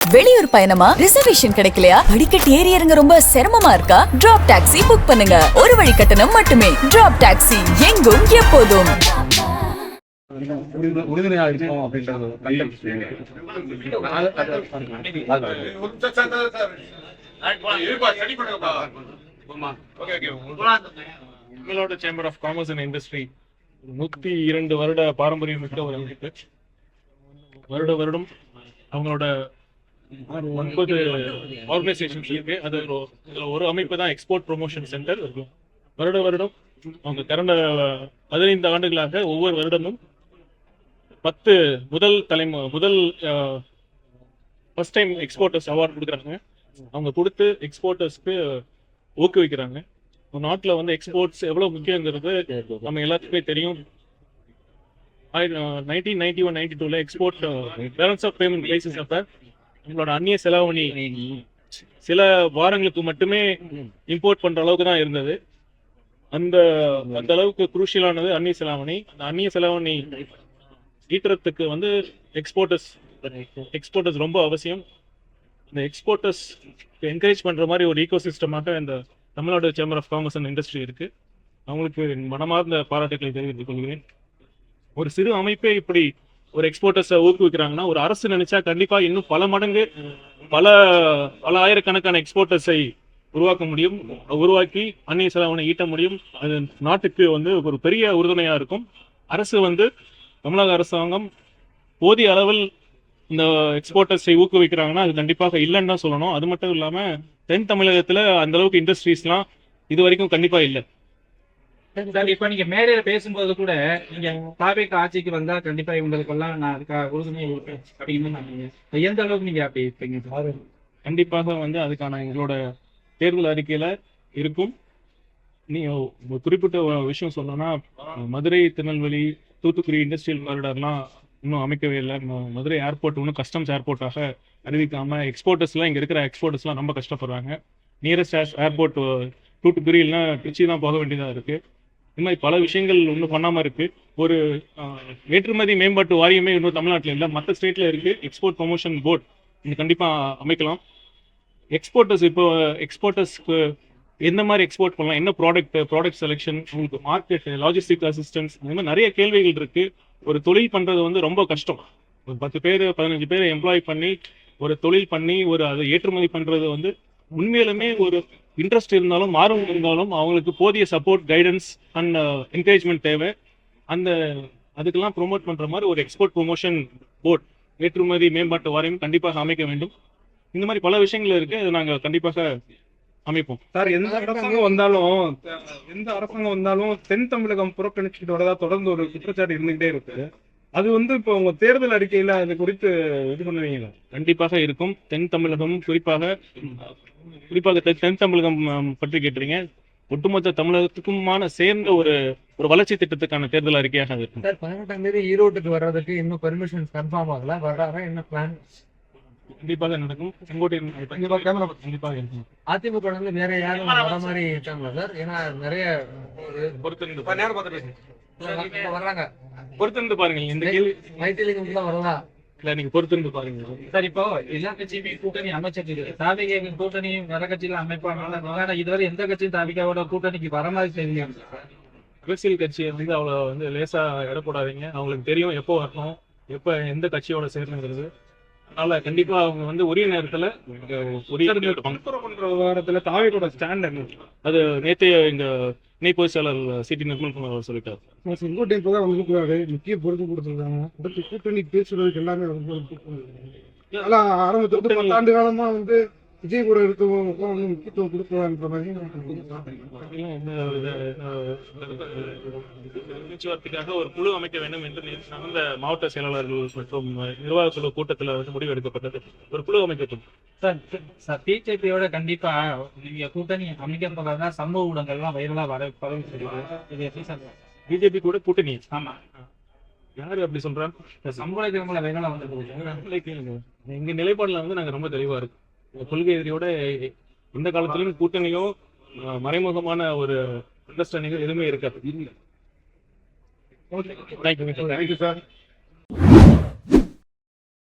வெளியூர் பயணமா? ரிசர்வேஷன் கிடைக்கலையா? படிக்கட்டு ஏறி இறங்க ரொம்ப சிரமமா இருக்கா? டிராப் டாக்ஸி புக் பண்ணுங்க. ஒரு வழி கட்டணம் மட்டுமே. டிராப் டாக்ஸி எங்கும் எப்போதும். உறுதுணையா இருக்கும் அப்படின்றது chamber of commerce and industry நூத்தி இரண்டு வருட பாரம்பரியம் மிக்க ஒரு வருட வருடம் அவங்களோட ஒன்பது ஆர்கனைசேஷன்ஸ் இருக்கு. அது ஒரு- அமைப்பு தான் எக்ஸ்போர்ட் ப்ரொமோஷன் சென்டர் வருட வருடம் அவங்க கடந்த பதினைந்து ஆண்டுகளாக ஒவ்வொரு வருடமும் பத்து முதல் தலைமு முதல் ஃபர்ஸ்ட் டைம் எக்ஸ்போர்ட்டர்ஸ் அவார்ட் கொடுக்குறாங்க. அவங்க கொடுத்து எக்ஸ்போர்ட்டர்ஸ்க்கு ஊக்குவிக்கிறாங்க. ஒரு நாட்டில் வந்து எக்ஸ்போர்ட்ஸ் எவ்வளோ முக்கியங்கிறது நம்ம எல்லாத்துக்குமே தெரியும். நைன்டீன் நைன்டி ஒன் நைன்டி டூவில் export balance of payment basis அப்போ நம்மளோட அந்நிய செலாவணி சில வாரங்களுக்கு மட்டுமே இம்போர்ட் பண்ற அளவுக்கு தான் இருந்தது. அந்த அந்த அளவுக்கு குரூஷியலானது அந்நிய செலாவணி அந்த அந்நிய செலாவணி ஈட்டுறதுக்கு வந்து எக்ஸ்போர்ட்டர்ஸ் எக்ஸ்போர்ட்டர்ஸ் ரொம்ப அவசியம். இந்த எக்ஸ்போர்ட்டர்ஸ் என்கரேஜ் பண்ற மாதிரி ஒரு ஈகோ சிஸ்டமாக இந்த Tamil Nadu chamber of commerce and industry இருக்கு. அவங்களுக்கு மனமார்ந்த பாராட்டுகளை தெரிவித்துக் கொள்கிறேன். ஒரு சிறு அமைப்பே இப்படி ஒரு எக்ஸ்போர்ட்டர்ஸை ஊக்குவிக்கிறாங்கன்னா ஒரு அரசு நினைச்சா கண்டிப்பா இன்னும் பல மடங்கு பல பல ஆயிரக்கணக்கான எக்ஸ்போர்ட்டர்ஸை உருவாக்க முடியும். உருவாக்கி அந்நிய செலவனை ஈட்ட முடியும். அது நாட்டுக்கு வந்து ஒரு பெரிய உறுதுணையா இருக்கும். அரசு வந்து தமிழக அரசாங்கம் போதிய அளவில் இந்த எக்ஸ்போர்ட்டர்ஸை ஊக்குவிக்கிறாங்கன்னா அது கண்டிப்பாக இல்லைன்னு தான் சொல்லணும். அது மட்டும் இல்லாமல் தென் தமிழகத்தில் அந்த அளவுக்கு இண்டஸ்ட்ரீஸ்லாம் இது வரைக்கும் கண்டிப்பாக இல்லை. சார் இப்ப நீங்க மேடையில பேசும்போது கூட நீங்க தாவேக்கு ஆட்சிக்கு வந்தா கண்டிப்பா இவங்களுக்கெல்லாம் நான் அதுக்காக உறுதுணை அப்படின்னு நான் எந்த அளவுக்கு நீங்க அப்படி இருப்பீங்க சார்? கண்டிப்பாக வந்து அதுக்கான எங்களோட தேர்தல் அறிக்கையில இருக்கும். நீ குறிப்பிட்ட விஷயம் சொல்லணும்னா மதுரை திருநெல்வேலி தூத்துக்குடி இண்டஸ்ட்ரியல் காரிடார்லாம் இன்னும் அமைக்கவே இல்லை. மதுரை ஏர்போர்ட் இன்னும் கஸ்டம்ஸ் ஏர்போர்ட்டாக அறிவிக்காம எக்ஸ்போர்ட்டர்ஸ்லாம் இங்கே இருக்கிற எக்ஸ்போர்ட்டர்ஸ்லாம் ரொம்ப கஷ்டப்படுறாங்க. நியரஸ்ட் ஏர்போர்ட் தூத்துக்குடி இல்லைன்னா திருச்சி தான் போக வேண்டியதாக இருக்குது இந்த மாதிரி பல விஷயங்கள் இன்னும் பண்ணாம இருக்கு. ஒரு ஏற்றுமதி மேம்பாட்டு வாரியமே இன்னும் தமிழ்நாட்டில் இல்லை மற்ற ஸ்டேட்ல இருக்கு. எக்ஸ்போர்ட் ப்ரொமோஷன் போர்ட் இன்னும் கண்டிப்பாக அமைக்கலாம். எக்ஸ்போர்ட்டர்ஸ் இப்போ எக்ஸ்போர்ட்டர்ஸ்க்கு எந்த மாதிரி எக்ஸ்போர்ட் பண்ணலாம்? என்ன ப்ராடக்ட் ப்ராடக்ட் செலெக்ஷன் உங்களுக்கு மார்க்கெட் லாஜிஸ்டிக் அசிஸ்டன்ஸ் இந்த மாதிரி நிறைய கேள்விகள் இருக்கு. ஒரு தொழில் பண்றது வந்து ரொம்ப கஷ்டம். ஒரு பத்து பேர் பதினஞ்சு பேர் எம்ப்ளாய் பண்ணி ஒரு தொழில் பண்ணி ஒரு அதை ஏற்றுமதி பண்றது வந்து உண்மையிலுமே ஒரு இன்ட்ரெஸ்ட் இருந்தாலும் ஆர்வம் இருந்தாலும் அவங்களுக்கு போதிய சப்போர்ட் கைடன்ஸ் அண்ட் என்கரேஜ்மெண்ட் தேவை. அந்த அதுக்கெல்லாம் ப்ரொமோட் பண்ற மாதிரி ஒரு எக்ஸ்போர்ட் ப்ரொமோஷன் போர்ட் ஏற்றுமதி மேம்பாட்டு வாரியம் கண்டிப்பாக அமைக்க வேண்டும். இந்த மாதிரி பல விஷயங்கள் இருக்கு. அது நாங்க கண்டிப்பாக அமைப்போம். சார் எந்த அரசாங்கம் வந்தாலும் எந்த அரசாங்கம் வந்தாலும் தென் தமிழகம் புறக்கணிச்சுட்டு வரதா தொடர்ந்து ஒரு குற்றச்சாட்டு இருந்துகிட்டே இருக்கு. அது வந்து இப்போ உங்க தேர்தல் அறிக்கையில அது குறித்து இது பண்ணுவீங்களா? கண்டிப்பாக இருக்கும். தென் தமிழகம் குறிப்பாக குறிப்பாக தென் தமிழகம் பற்றி கேட்டுறீங்க ஒட்டுமொத்த தமிழகத்துக்குமான சேர்ந்த ஒரு ஒரு வளர்ச்சி திட்டத்துக்கான தேர்தல் அறிக்கையாக அது இருக்கும். சார் பதினெட்டாம் தேதி ஈரோட்டுக்கு வர்றதுக்கு இன்னும் பெர்மிஷன் கன்ஃபார்ம் ஆகல. வர்றாங்க என்ன பிளான் கண்டிப்பாக நடக்கும். செங்கோட்டையன் கண்டிப்பாக இருக்கும். அதிமுக வந்து வேற யாரும் வர மாதிரி இருக்காங்களா சார்? ஏன்னா நிறைய இப்ப வர்றாங்க. பொறுத்திருந்து பாருங்க இந்த கேள்வி மைத்திலிங்கம் கூட வரதா இல்ல நீங்க பொறுத்திருந்து பாருங்க சார் இப்போ எல்லா கட்சியுமே கூட்டணி அமைச்சிருக்கு தாவிக கூட்டணி வேற கட்சியில அமைப்பாங்க இதுவரை எந்த கட்சியும் தாவிகாவோட கூட்டணிக்கு வர மாதிரி தெரியல. அரசியல் கட்சியை வந்து அவ்வளோ வந்து லேசா எடை போடாதீங்க. அவங்களுக்கு தெரியும் எப்போ வரணும் எப்போ எந்த கட்சியோட சேரணுங்கிறது. அதனால கண்டிப்பா அவங்க வந்து உரிய நேரத்துல பண்ற விவகாரத்துல தாவேக்கோட ஸ்டாண்ட் என்ன? அது நேத்தைய எங்க இணை பொதுச் செயலர் சிடி நிர்மல்குமார் அவர் சொல்லிட்டார். செங்கோட்டை இப்பதான் வந்துருக்காரு முக்கிய பொறுப்பு கொடுத்துருக்காங்க அடுத்து கூட்டணி பேசுறதுக்கு எல்லாமே இருந்து பத்தாண்டு காலமா வந்து விஜய் கூட இருக்கவங்க வந்து முக்கியத்துவம் கொடுக்கலான்ற மாதிரி பேச்சுவார்த்தைக்காக ஒரு குழு அமைக்க வேண்டும் என்று நடந்த மாவட்ட செயலாளர்கள் மற்றும் நிர்வாக குழு கூட்டத்தில் வந்து முடிவு எடுக்கப்பட்டது ஒரு குழு அமைக்கப்படும் சார் சார் பிஜேபியோட கண்டிப்பா நீங்க கூட்டணி அமைக்க போகிறதா சமூக ஊடகங்கள்லாம் வைரலா வர பரவி சொல்லுது இது எப்படி சார்? பிஜேபி கூட கூட்டணி. ஆமா. யாரு அப்படி சொல்றாங்க? இயக்கங்களை வைரலா வந்து எங்க நிலைப்பாடுல வந்து நாங்க ரொம்ப தெளிவா இருக்கோம். கொள்கை எதிரியோட எந்த காலத்திலும் கூட்டணியோ மறைமுகமான ஒரு அண்டர்ஸ்டாண்டிங்கோ எதுவுமே இருக்காது. Thank you sir